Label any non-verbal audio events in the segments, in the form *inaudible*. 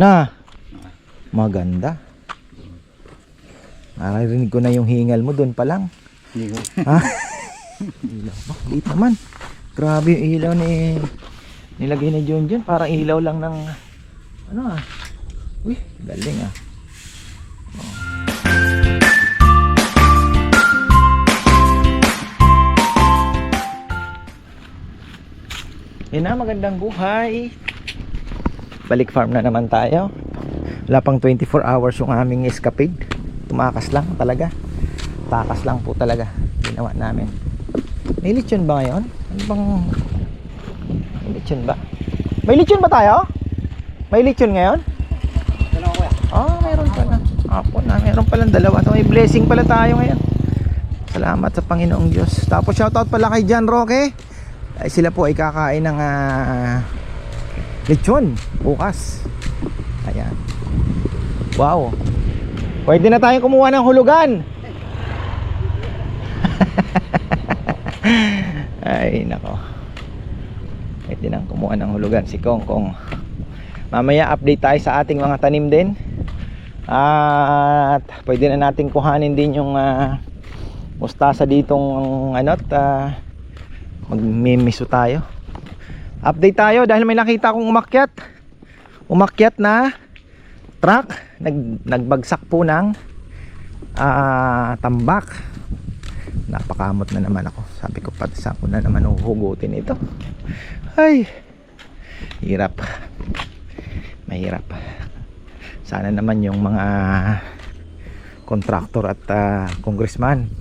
Na. Maganda. Naririnig ko na yung hingal mo doon pa lang. Ha? ilaw ba? Liit naman. Grabe yung ilaw ni nilagay ni John John. Parang ilaw lang ng ano ah. Uy, galing ah. Yan na, magandang buhay. Balik farm na naman tayo. Wala pang 24 hours yung aming escapade. Tumakas lang talaga. Takas lang po talaga. Ginawa namin. May lechon ba ngayon? Ano bang... May lechon ba? May lechon ba tayo? May lechon ngayon? Dalawa kuya. Ah, mayroon pala. Apo na, mayroon pala dalawa. So, may blessing pala tayo ngayon. Salamat sa Panginoong Diyos. Tapos shoutout pala kay John Roque. Ay, sila po ay kakain ng ah, lechon bukas. Ayan. Wow. Pwede na tayong kumuha ng hulugan. *laughs* ay, nako. Pwede nang kumuha ng hulugan si Kong Kong. Mamaya update tayo sa ating mga tanim din. At pwede na nating kuhanin din yung ah, mustasa ditong ano at ah, magmimiso tayo. Update tayo dahil may nakita akong umakyat. Umakyat na truck, nag nagbagsak po ng ah, tambak. Napakamot na naman ako. Sabi ko pati saan ko na naman uhugutin ito. Ay. Hirap. Mahirap. Sana naman yung mga kontraktor at ah, congressman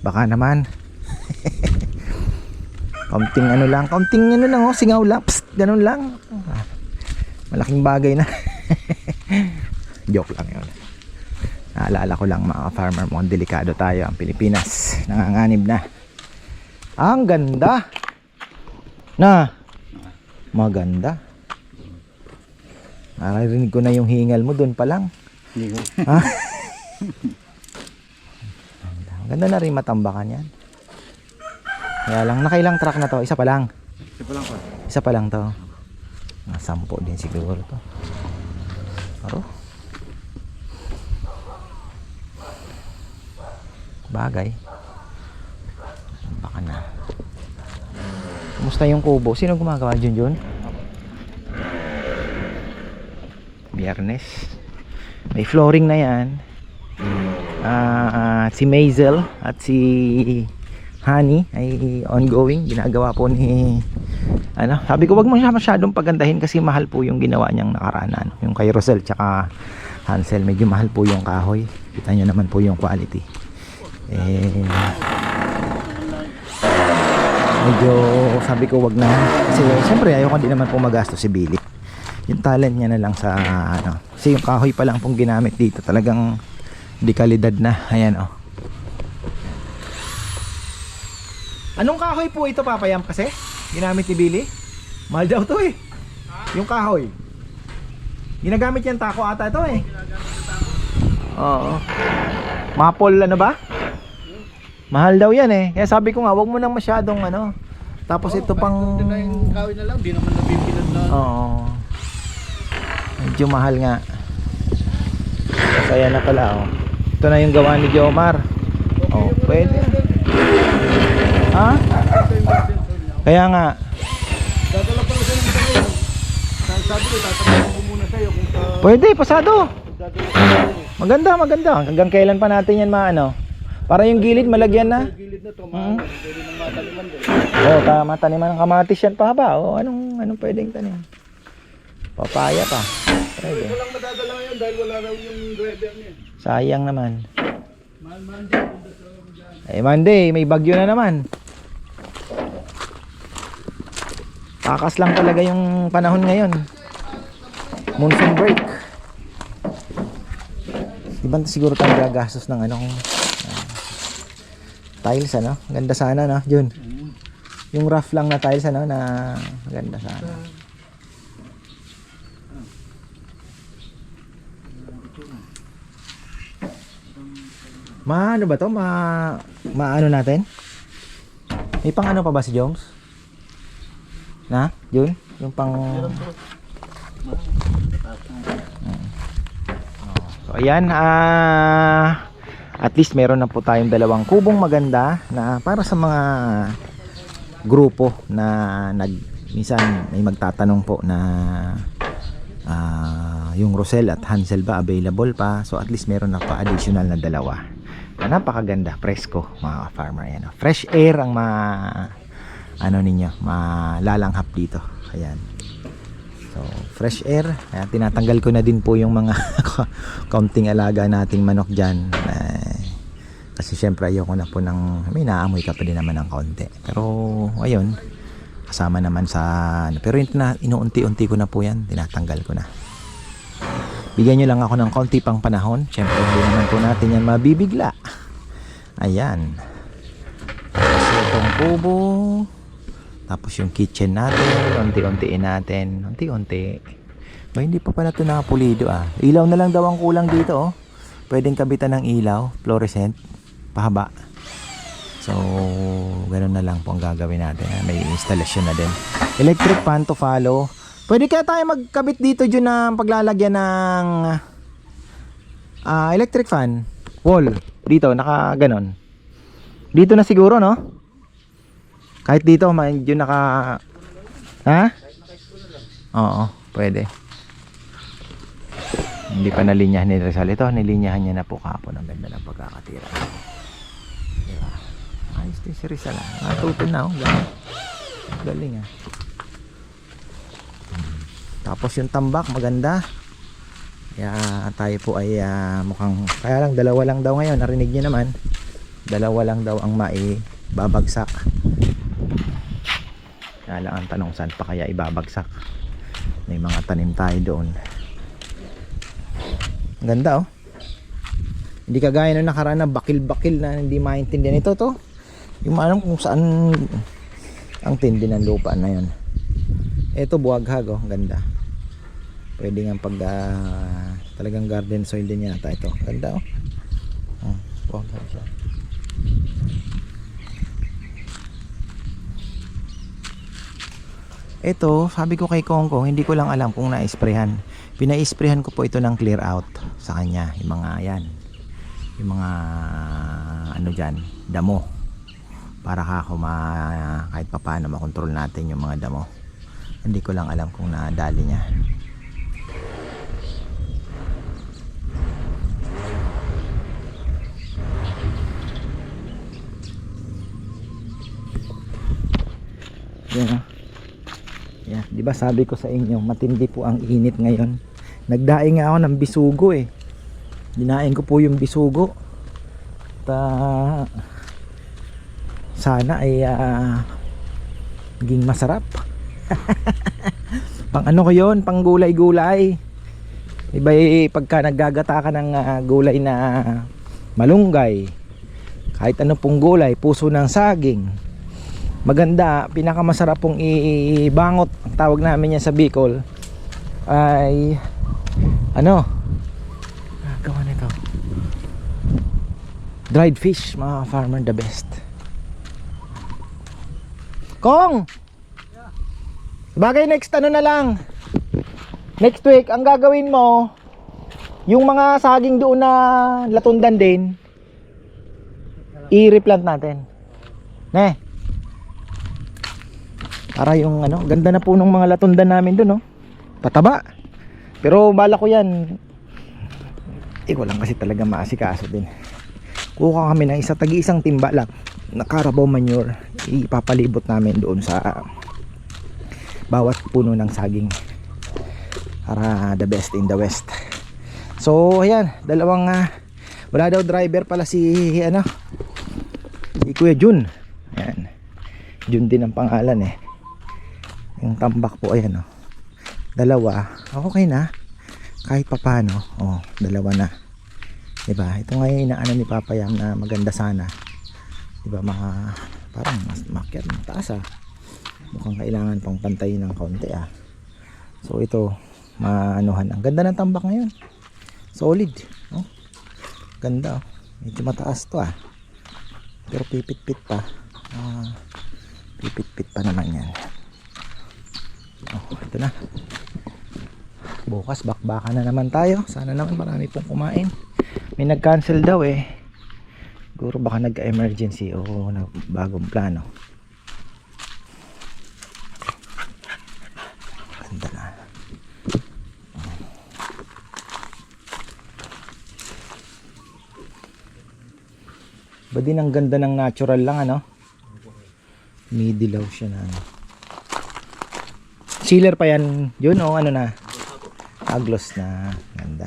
baka naman *laughs* kaunting ano lang kaunting ano lang oh singaw lang Psst, ganun lang. Ah, malaking bagay na. *laughs* Joke lang yun. Naalala ko lang mga farmer mukhang delikado tayo. Ang Pilipinas nanganganib na. Ang ganda na. Maganda. Naririnig ko na yung hingal mo doon pa lang. Hindi ko. Ha? *laughs* Ang Ganda na rin matambakan yan. Kaya lang, nakailang truck na to? Isa pa lang. Ito pa lang kuya. Isa pa lang to. Mga sampo din siguro to. Aro. Bagay. Baka na. Kumusta yung kubo? Sino gumagawa dyan dyan? Biyernes. May flooring na yan. Ah, ah, si Maisel at si Honey ay ongoing. Ginagawa po ni ano, sabi ko wag mo siya masyadong pagandahin kasi mahal po yung ginawa niyang nakaraan yung kay Rosel tsaka Hansel medyo mahal po yung kahoy. Kita nyo naman po yung quality. Eh medyo sabi ko wag na. Kasi syempre ayoko din naman po magastos si Billy. Yung talent niya na lang sa ano kasi yung kahoy pa lang pong ginamit dito talagang di kalidad na. Ayan oh Anong kahoy po ito papayam kasi? Ginamit ni Billy? Mahal daw to eh. Yung kahoy. Ginagamit yan tako ata ito eh. Oo. Maple ano ba? Mahal daw yan eh. Kaya sabi ko nga, wag mo nang masyadong ano. Tapos ito pang... Ito na yung kawin na lang. Di naman nabibilad na. Oo. Medyo mahal nga. Kaya na pala oh. Ito na yung gawa ni Jomar. Oh, pwede. Ha? Kaya nga. Dadala pala siya ng dalawa. Sabi ko, tatanungin ko muna sa'yo kung sa... Pwede, pasado. Sa. Maganda, maganda. Hanggang kailan pa natin yan maano? Para yung gilid malagyan na. Sa gilid na to, Hmm. mga pwede nang mataliman din. Oh, tama taniman ng kamatis yan pa ba? Oh, anong anong pwedeng tanim? Papaya pa. Pwede. Walang madadala ngayon dahil wala raw yung driver niya. Sayang naman. Sa dyan. Eh Monday, may bagyo na naman. Takas lang talaga yung panahon ngayon. Monsoon break. Ba siguro tayo gagastos ng ano ah, tiles ano? Ganda sana no, Jun. Yung rough lang na tiles ano na ganda sana. Ma ano ba to? Ma maano natin? May pang ano pa ba si Jones? Na? Yun? Yung pang So ayan, ah at least meron na po tayong dalawang kubong maganda na para sa mga grupo na nag minsan may magtatanong po na ah, yung Rosel at Hansel ba available pa so at least meron na pa additional na dalawa na napakaganda presko mga farmer yan oh. fresh air ang ma ano ninyo malalanghap dito. Ayan. So fresh air. Ayan, tinatanggal ko na din po yung mga *laughs* kaunting alaga nating manok dyan. Eh, kasi syempre ayoko na po ng may naamoy ka pa din naman ng kaunti. Pero ayun. Kasama naman sa ano, pero inuunti-unti ko na po yan tinatanggal ko na. Bigyan nyo lang ako ng konti pang panahon. Syempre hindi naman po natin yan mabibigla. Ayan. Tapos itong kubo tapos yung kitchen natin unti-untiin natin unti-unti ba hindi pa pala ito nakapulido ah ilaw na lang daw ang kulang dito oh pwedeng kabitan ng ilaw fluorescent pahaba So, ganun na lang po ang gagawin natin. ah. May installation na din. Electric fan to follow. Pwede kaya tayo magkabit dito dyan ng paglalagyan ng ah, electric fan. Wall. Dito, naka ganon. Dito na siguro, no? Kahit dito, medyo naka... Ha? Oo, pwede. Hindi pa nalinyahan ni Rizal. Ito, nilinyahan niya na po kapon. Ang ganda ng pagkakatira. Diba? Ayos din si Rizal ah. Natuto na oh. Galing. Galing ah. Tapos yung tambak maganda. Kaya tayo po ay ah, mukhang kaya lang dalawa lang daw ngayon narinig niyo naman. Dalawa lang daw ang maibabagsak. Kaya lang ang tanong saan pa kaya ibabagsak. May mga tanim tayo doon. Ang ganda oh. Hindi kagaya nung nakaraan na bakil-bakil na hindi maintindihan ito to. Yung alam kung saan ang tindi ng lupa na yun. Ito buwaghag oh, ang ganda. Pwede nga pag ah, talagang garden soil din yata ito. Ganda oh. Oh, buwaghag siya. Ito, sabi ko kay Kongkong, hindi ko lang alam kung na-sprayhan. Pina-sprayhan ko po ito ng clear out sa kanya, yung mga yan. Yung mga ano diyan, damo. Para ka ma kahit papaano makontrol natin yung mga damo. Hindi ko lang alam kung nadali niya. Yan. 'Di ba sabi ko sa inyo, matindi po ang init ngayon. Nagdaing nga ako ng bisugo eh. Dinain ko po yung bisugo. Ta sana ay ah, maging masarap. *laughs* pang ano ko 'yon, pang gulay-gulay. Iba eh, pagka naggagata ka ng ah, gulay na malunggay. Kahit ano pong gulay, puso ng saging maganda, pinakamasarap pong ibangot, ang tawag namin yan sa Bicol ay ano? Ah, gawa nito. Dried fish mga farmer the best. Kong! Bagay next ano na lang? Next week ang gagawin mo yung mga saging doon na latundan din i-replant natin. Ne para yung ano, ganda na po ng mga latundan namin doon, no. Pataba. Pero bala ko 'yan. Eh ko lang kasi talaga maasikaso din. Kuha kami ng isa tagi isang timba lang na carabao manure. Ipapalibot namin doon sa bawat puno ng saging. Para the best in the west. So, ayan, dalawang ah, wala daw driver pala si ano si Kuya Jun. Ayan. Jun din ang pangalan eh yung tambak po ayan oh. dalawa. Okay na. Kahit papano. Oh dalawa na. Diba? Ito nga inaano ni Papa Yam na maganda sana. Diba? Mga parang mas makyat ng taas ah. Mukhang kailangan pang pantayin ng kaunti ah. So ito maanuhan. Ang ganda ng tambak ngayon. Solid oh ganda oh. Medyo mataas to ah. Pero pipit-pit pa. Ah, pipit-pit pa naman yan Oh, ito na. Bukas bakbaka na naman tayo. Sana naman marami pong kumain. May nag-cancel daw eh. Siguro baka nagka-emergency o na bagong plano. Ganda na. Ba din ang ganda ng natural lang ano? May dilaw siya na ano. Sealer pa yan. Yun o ano na. Aglos na. Ganda.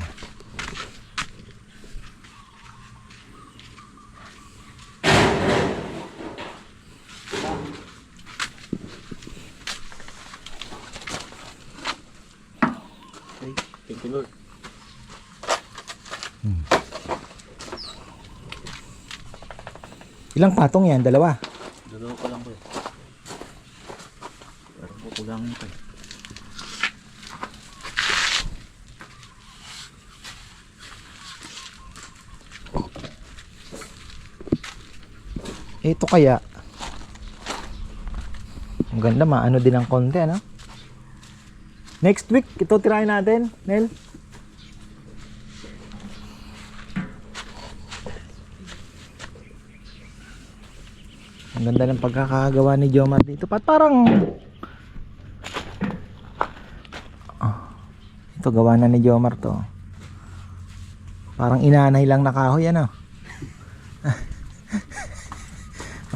Thank you, Lord. Ilang patong yan? Dalawa pa lang po eh. Pero kukulangin pa eh. Ito kaya. Ang ganda maano din ang konti ano? Next week ito tirahin natin, Nel. Ang ganda ng pagkakagawa ni Jomar dito. Pat parang Ah, ito gawa na ni Jomar to. Parang inanay lang na kahoy ano.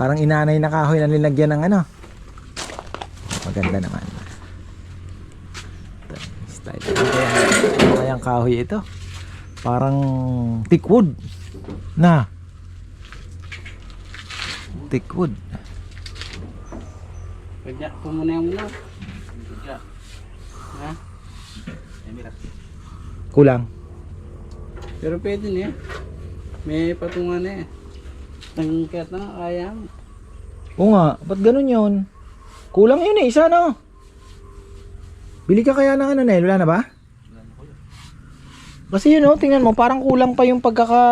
Parang inanay na kahoy na nilagyan ng ano. Maganda naman. Style. Ano kaya, ano kaya ang kahoy ito? Parang thickwood. Na. Thickwood. Pagya ko muna yung muna. Pagya. Ha? Kulang. Pero pwede niya. May patungan na eh. Tangkat na kaya mo. Oo nga, ba't ganun yun? Kulang yun eh, isa no? Bili ka kaya ng ano Nel, wala na ba? Kasi yun oh, tingnan mo, parang kulang pa yung pagkaka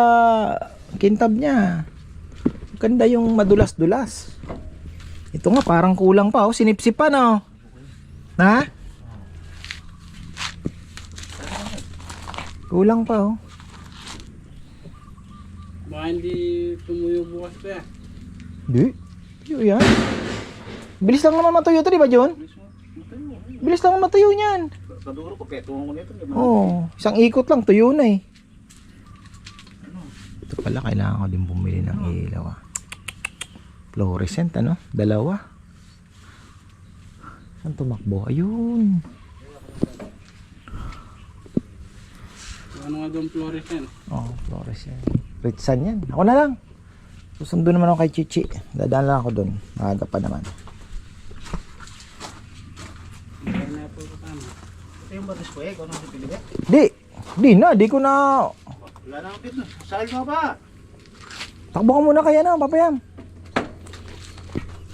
kintab niya. Ganda yung madulas-dulas. Ito nga, parang kulang pa oh, sinipsip pa no? Ha? Kulang pa oh. Baka hindi tumuyo bukas pa eh. Di. Yun yan. Bilis lang naman matuyo to, di ba John? Bilis lang matuyo niyan. Kaduro ko, petungan ko nito. Oo, oh, isang ikot lang, tuyo na eh. Ito pala, kailangan ko din bumili ng ilaw ah. Fluorescent ano? Dalawa. Saan tumakbo? Ayun. Ano nga doon fluorescent? Oh, fluorescent. Ritsan yan. Ako na lang. Susundo naman ako kay Chichi. Dadaan lang ako doon. Maaga pa naman. Ito yung batis ko eh, ano si Pilipet. Di. Di na. Di ko na. Wala na ang business. Saan mo ba? Takbo ka muna kaya na, papayam.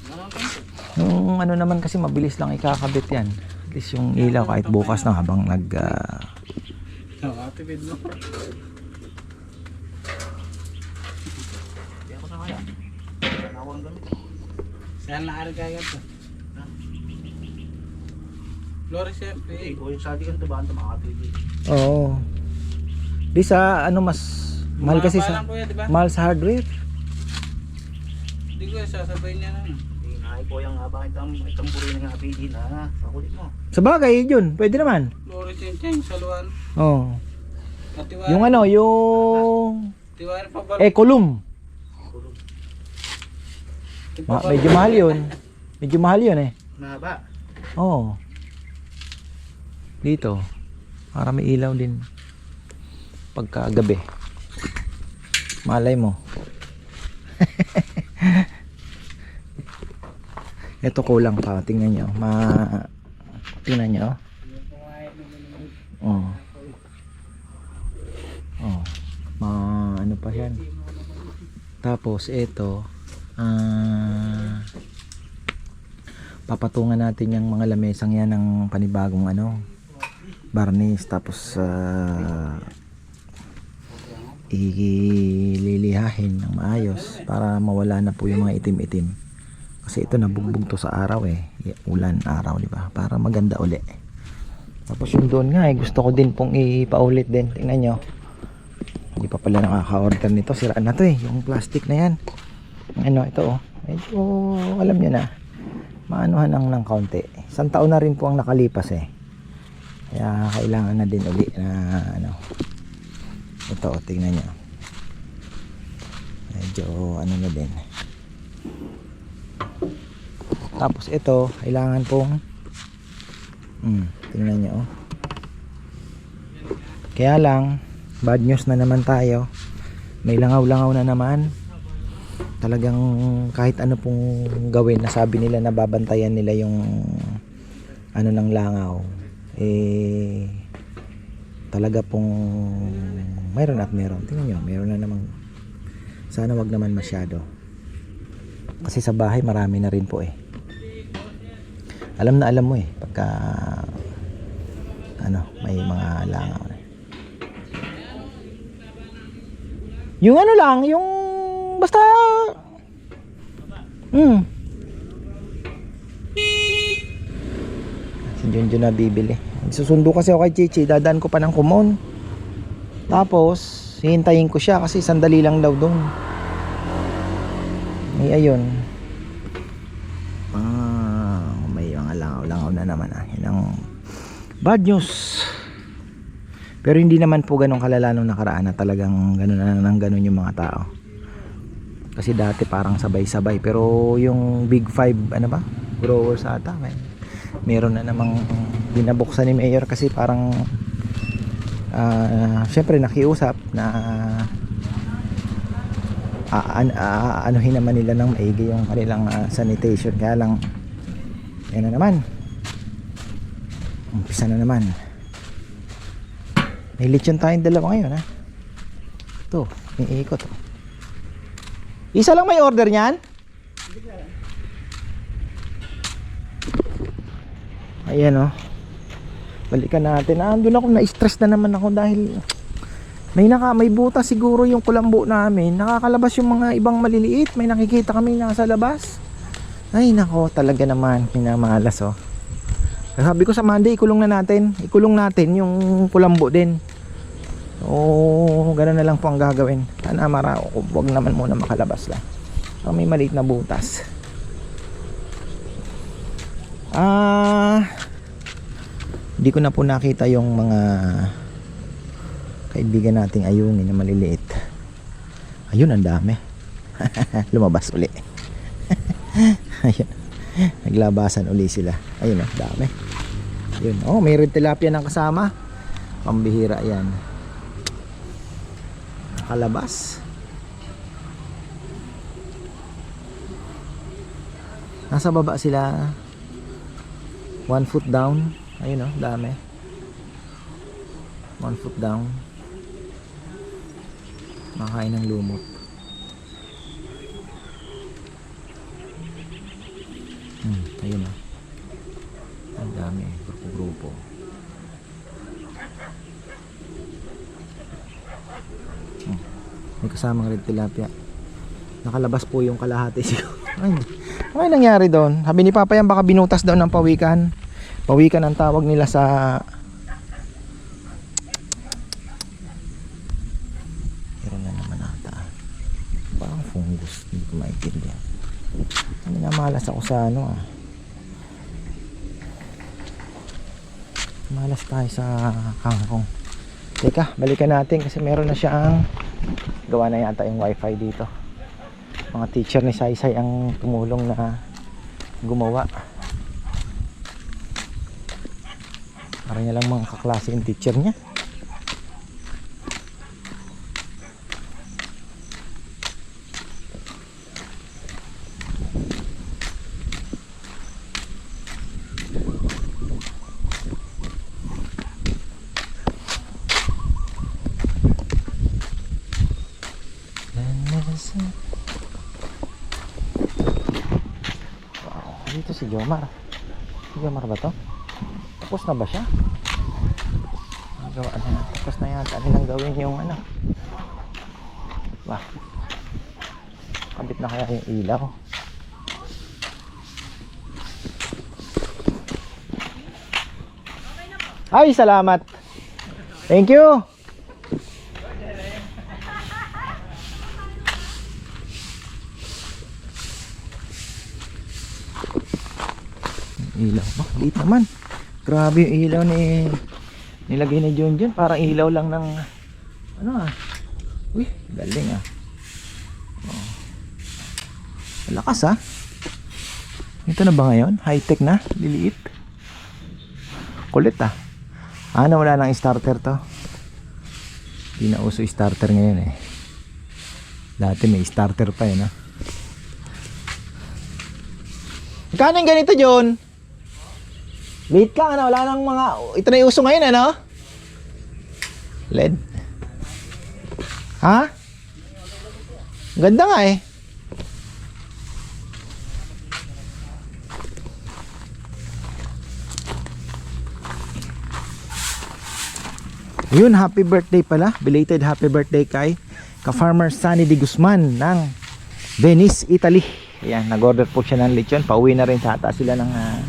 Wala na business. Yung ano naman kasi mabilis lang ikakabit yan. At least yung ilaw kahit bukas na habang nag... ah, Nakatipid mo. Hindi ako sa kaya. Wala na ako ang gamit. Saan naarga ka to? Fluorescent Eh, eh. kung yung sadi tubahan, tumakapili. Oo. Di sa ano mas mahal kasi sa ba? mahal sa hardware. Hindi ko eh, sasabay niya na. ano. Hindi nga, ko yung habang itang, itang buri na nga apili na. Pakulit mo. Sa bagay, yun, pwede naman. Yan, saluan. Oh. Yung ano, yung Tiwari pa ba? Ecolum. Ma- medyo mahal yun. Medyo mahal yun eh. Mahaba. Oo. Dito. Para may ilaw din. Pagka gabi. Malay mo. *laughs* Ito kulang pa. Tingnan nyo. Ma... Tingnan nyo. Oh. Oh. Ma... Ano pa yan? Tapos ito. Ah... papatungan natin yung mga lamesang yan ng panibagong ano barnis tapos uh, ililihahin ng maayos para mawala na po yung mga itim-itim kasi ito nabugbog to sa araw eh ulan araw di ba para maganda uli Tapos yung doon nga eh, gusto ko din pong ipaulit din. Tingnan nyo. Hindi pa pala nakaka-order nito. Siraan na to eh. Yung plastic na yan. Ano, ito oh. Medyo, alam nyo na. Maanuhan lang ng kaunti. Isang taon na rin po ang nakalipas eh. Kaya kailangan na din uli na ano. Ito, oh, tingnan nyo. Medyo ano na din. Tapos ito, kailangan pong hmm, tingnan nyo oh. Kaya lang, bad news na naman tayo. May langaw-langaw na naman. Talagang kahit ano pong gawin, nasabi nila na babantayan nila yung ano ng langaw. Eh, talaga pong mayroon at mayroon. Tingnan nyo, mayroon na namang sana wag naman masyado. Kasi sa bahay marami na rin po eh. Alam na alam mo eh pagka ano, may mga langaw. Yung ano lang, yung basta Hmm. Si Junjun na bibili. Susundo kasi ako kay Chichi, dadaan ko pa ng kumon. Tapos, hihintayin ko siya kasi sandali lang daw doon. May ayun. Ah, may mga langaw-langaw na naman ah. Yan ang bad news. Pero hindi naman po ganun kalala nung nakaraan na talagang ganun na nang ganun yung mga tao. Kasi dati parang sabay-sabay. Pero yung Big Five ano ba? Growers ata may meron na namang binabuksan ni Mayor kasi parang ah syempre nakiusap na aan anuhin naman nila ng maigi yung kanilang ah, sanitation. Kaya lang yan na naman. Umpisa na naman. May lechon tayong dalawa ngayon ha? Ito may ikot oh. Isa lang may order niyan? Ayan oh. Balikan natin. Ah, andun ako. Na-stress na naman ako dahil may naka may butas siguro yung kulambo namin. Nakakalabas yung mga ibang maliliit. May nakikita kami nasa labas. Ay nako. Talaga naman. Minamalas oh. Sabi ko sa Monday ikulong na natin. Ikulong natin yung kulambo din o gano'n na lang po ang gagawin. Sana mara wag naman muna makalabas lang. So, may maliit na butas. Ah hindi ko na po nakita yung mga kaibigan nating ayungin na maliliit. Ayun ang dami. *laughs* Lumabas uli. *laughs* Ayun. Naglabasan uli sila. Ayun ang dami. Ayun. Oh may red tilapia ng kasama. Pambihira yan nakalabas. Nasa baba sila. One foot down. Ayun oh dami. One foot down. Makain ng lumot. Hmm, ayun oh. Ang dami. Grupo grupo may kasamang red tilapia. Nakalabas po yung kalahati *laughs* siguro. Ay ano nangyari doon? Sabi ni Papa baka binutas daw ng pawikan. Pawikan ang tawag nila sa meron na naman ata. Parang fungus hindi ko maintindihan. Minamalas ako sa ano ah. Malas tayo sa kangkong. Teka balikan natin kasi meron na siyang gawa na yata yung wifi dito. Mga teacher ni Saysay ang tumulong na gumawa. Para niya lang mga kaklase yung teacher niya Dito si Jomar. Si Jomar ba to? Tapos na ba siya? Gawa na. Tapos na yata nilang gawin yung ano. Wah. Kabit na kaya yung ilaw. Ay, salamat. Thank you. Ilaw ba? Liit naman. Grabe yung ilaw ni nilagay ni John John. Parang ilaw lang ng ano ah. Uy, galing ah. Oh. Malakas ah. Ito na ba ngayon? High-tech na? Liliit? Kulit ah. Ah, nawala ng starter to. Hindi na uso starter ngayon eh. Dati may starter pa eh, no? Yung ganito, John? Late ka, ano? Wala nang mga... Ito na yung uso ngayon, ano? LED. Ha? Ganda nga eh. Yun, happy birthday pala. Belated happy birthday kay ka-farmer Sunny de Guzman ng Venice, Italy. Ayan, nag-order po siya ng lechon. Pauwi na rin sa ata sila ng ah,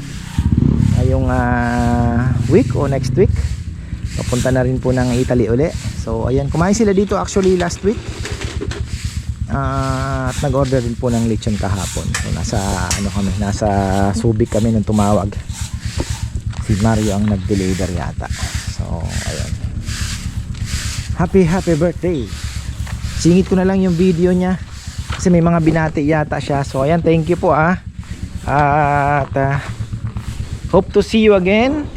ngayong ah, week o next week. Papunta na rin po ng Italy uli. So, ayan, kumain sila dito actually last week. Ah, at nag-order din po ng lechon kahapon. So, nasa ano kami, nasa Subic kami nung tumawag. Si Mario ang nag-deliver yata. So, ayan. Happy happy birthday. Singit ko na lang yung video niya kasi may mga binati yata siya. So ayan, thank you po ah. At ah, hope to see you again.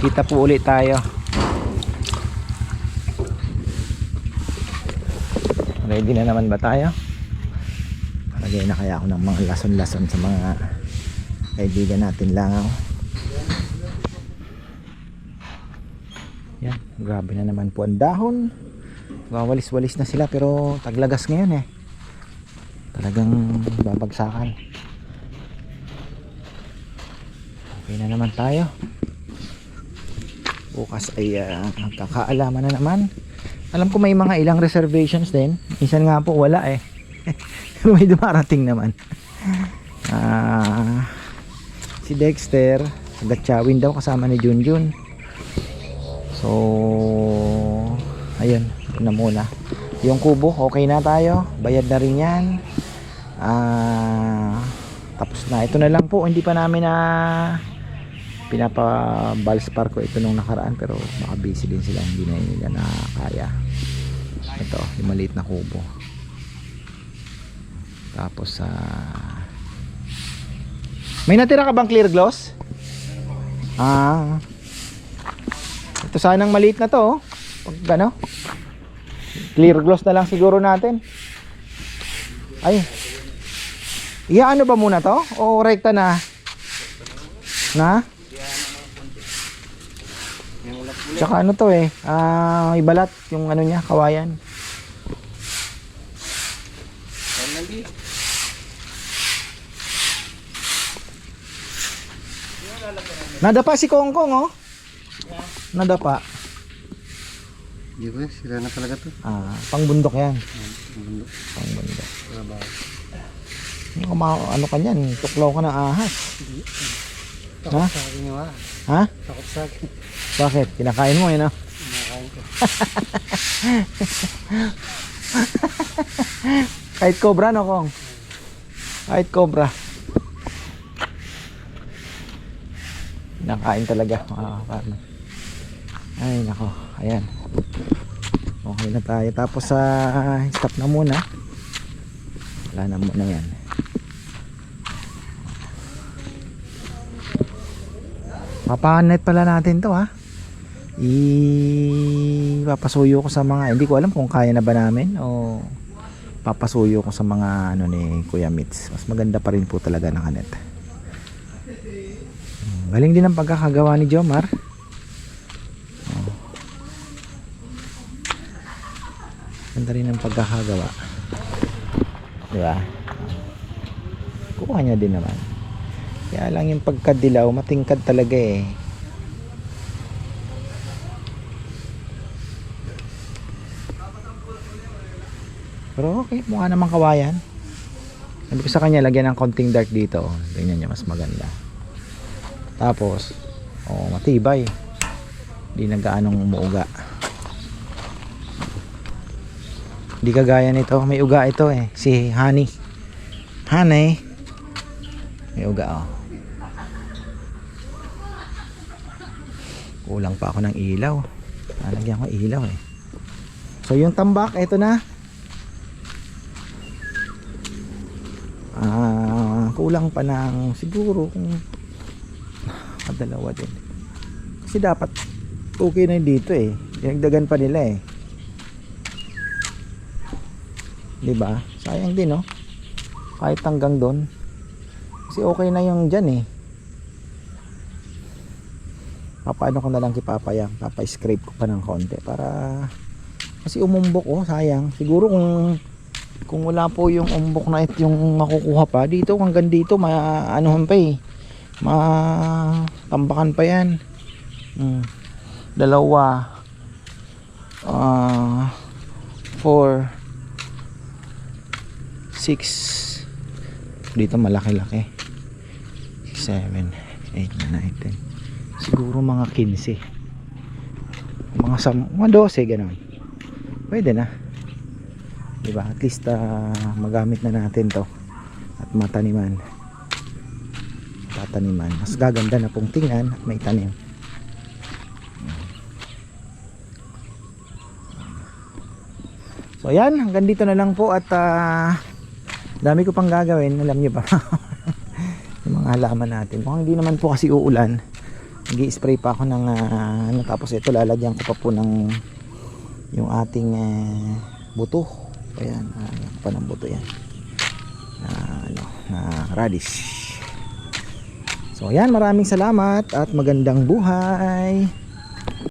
Kita po ulit tayo. Ready na naman ba tayo? Lagay na kaya ako ng mga lason-lason sa mga kaibigan natin langaw. Yan, grabe na naman po ang dahon. Wawalis-walis na sila pero taglagas ngayon eh. Talagang babagsakan. Okay na naman tayo. Bukas ay uh, kakaalaman na naman. Alam ko may mga ilang reservations din. Minsan nga po wala eh. *laughs* may dumarating naman. Ah, si Dexter, Gatchawin daw kasama ni Junjun. So, ayun, yun na muna. Yung kubo, okay na tayo. Bayad na rin yan. Ah, tapos na. Ito na lang po, hindi pa namin na pinapa-balspar ko ito nung nakaraan pero baka busy din sila hindi na nila na kaya ito yung maliit na kubo tapos sa may natira ka bang clear gloss? ah ito sanang maliit na to oh. Pag ano? Clear gloss na lang siguro natin. Ay. Iya ano ba muna to? O rekta na? Na? Tsaka ano to eh. Ah, ibalat yung ano niya, kawayan. Nadapa si Kongkong oh. Nadapa. Hindi ko sila na talaga to. Ah, pangbundok yan. Bundok. Pangbundok. Trabaho. Ano, ma- ano ka niyan? Tuklaw ka ng ahas. Takot Ha? sa akin yung ah. Ha? Takot sa akin. Bakit? Kinakain mo yun ah. Kumakain ko. *laughs* Kahit cobra no kong? Kahit cobra. Nakain talaga mga farmer. Ay nako, ayan. Okay na tayo. Tapos sa stop na muna. Wala na muna yan. Papanet pala natin to ha. I papasuyo ko sa mga hindi ko alam kung kaya na ba namin o papasuyo ko sa mga ano ni Kuya Mitz. Mas maganda pa rin po talaga ng kanet. Hmm, Galing din ang pagkakagawa ni Jomar. Oh. Ganda rin ang pagkakagawa. Di ba? Kuha niya din naman. Kaya lang yung pagkadilaw, matingkad talaga eh. Pero okay, mukha namang kawayan. Sabi ko sa kanya, lagyan ng konting dark dito. Tingnan niya, mas maganda. Tapos, oh matibay hindi na gaanong umuuga hindi kagaya nito may uga ito eh si Honey Honey may uga oh kulang pa ako ng ilaw. Lalagyan ko ilaw eh. So yung tambak ito na. Ah kulang pa ng siguro kung kadalawa din. Kasi dapat okay na dito eh. Dinagdagan pa nila eh. Di ba sayang din no kahit hanggang doon. Kasi okay na yung dyan eh papaano ko na lang kipapayang papa-scrape ko pa ng konti para kasi umumbok oh sayang. Siguro kung kung wala po yung umbok na it yung makukuha pa dito hanggang dito maanuhan pa eh. Matambakan pa yan. Hmm. dalawa. Ah four. Six. Dito malaki laki 7 8 9 10 siguro mga 15 mga sam mga 12 ganun. Pwede na. Diba? At least ah, magamit na natin to. At mataniman. Tataniman mas gaganda na pong tingnan at may tanim. So ayan. Hanggang dito na lang po at ah, dami ko pang gagawin. Alam nyo ba? *laughs* Yung mga halaman natin. Kung hindi naman po kasi uulan nag spray pa ako ng ah, ano tapos ito lalagyan ko pa po ng yung ating eh, buto. Ayan ko pa ng buto yan. Na ano na radish. So ayan maraming salamat at magandang buhay